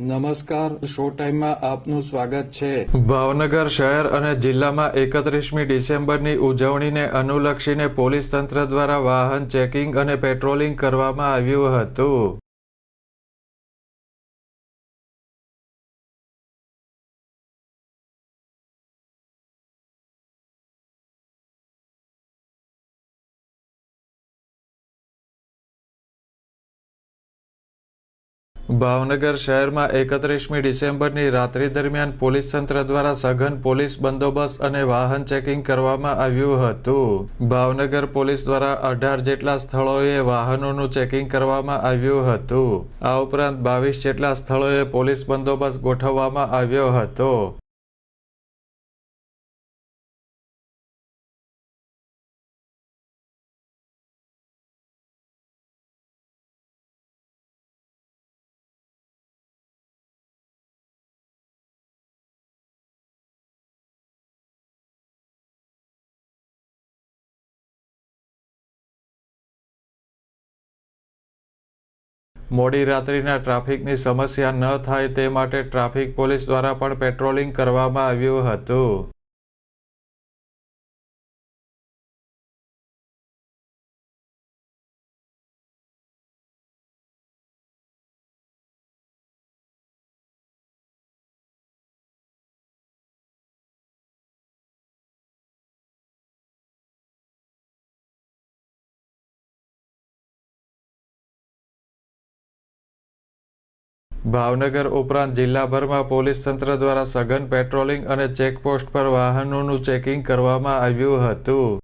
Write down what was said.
નમસ્કાર, શો ટાઈમમાં આપનું સ્વાગત છે. ભાવનગર શહેર અને જિલ્લામાં એકત્રીસમી ડિસેમ્બરની ઉજવણીને અનુલક્ષીને પોલીસ તંત્ર દ્વારા વાહન ચેકિંગ અને પેટ્રોલિંગ કરવામાં આવ્યું હતું. ભાવનગર શહેરમાં એકત્રીસમી ડિસેમ્બરની રાત્રિ દરમિયાન પોલીસ તંત્ર દ્વારા સઘન પોલીસ બંદોબસ્ત અને વાહન ચેકિંગ કરવામાં આવ્યું હતું. ભાવનગર પોલીસ દ્વારા અઢાર જેટલા સ્થળોએ વાહનોનું ચેકિંગ કરવામાં આવ્યું હતું. આ ઉપરાંત બાવીસ જેટલા સ્થળોએ પોલીસ બંદોબસ્ત ગોઠવવામાં આવ્યો હતો. મોડી રાત્રિના ટ્રાફિકની સમસ્યા ન થાય તે માટે ટ્રાફિક પોલીસ દ્વારા પણ પેટ્રોલિંગ કરવામાં આવ્યું હતું. ભાવનગર ઉપરાંત જિલ્લાભરમાં પોલીસ તંત્ર દ્વારા સઘન પેટ્રોલિંગ અને ચેકપોસ્ટ પર વાહનોનું ચેકિંગ કરવામાં આવ્યું હતું.